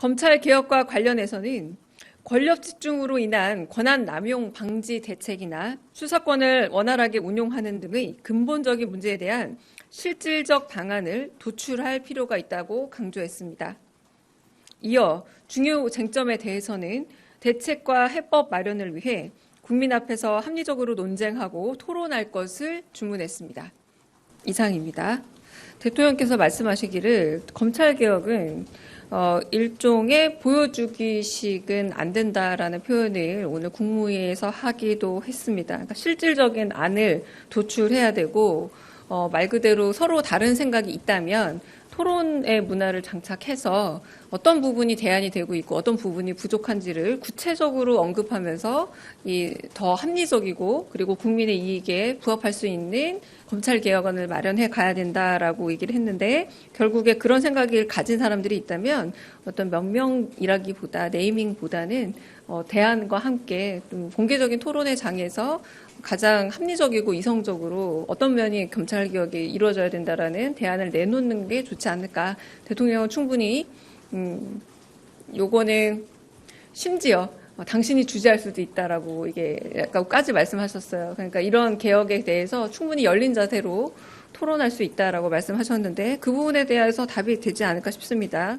검찰 개혁과 관련해서는 권력 집중으로 인한 권한 남용 방지 대책이나 수사권을 원활하게 운용하는 등의 근본적인 문제에 대한 실질적 방안을 도출할 필요가 있다고 강조했습니다. 이어 중요 쟁점에 대해서는 대책과 해법 마련을 위해 국민 앞에서 합리적으로 논쟁하고 토론할 것을 주문했습니다. 이상입니다. 대통령께서 말씀하시기를 검찰 개혁은 어, 일종의 보여주기식은 안 된다라는 표현을 오늘 국무회의에서 하기도 했습니다. 그러니까 실질적인 안을 도출해야 되고 어, 말 그대로 서로 다른 생각이 있다면 토론의 문화를 장착해서 어떤 부분이 대안이 되고 있고 어떤 부분이 부족한지를 구체적으로 언급하면서 이 더 합리적이고 그리고 국민의 이익에 부합할 수 있는 검찰 개혁안을 마련해 가야 된다라고 얘기를 했는데 결국에 그런 생각을 가진 사람들이 있다면 어떤 몇 명이라기보다 네이밍보다는 어, 대안과 함께 좀 공개적인 토론의 장에서 가장 합리적이고 이성적으로 어떤 면이 검찰 개혁이 이루어져야 된다라는 대안을 내놓는 게 좋지 않을까. 대통령은 충분히 음, 요거는 심지어 어, 당신이 주재할 수도 있다라고 이게 약간까지 말씀하셨어요. 그러니까 이런 개혁에 대해서 충분히 열린 자세로 토론할 수 있다라고 말씀하셨는데 그 부분에 대해서 답이 되지 않을까 싶습니다.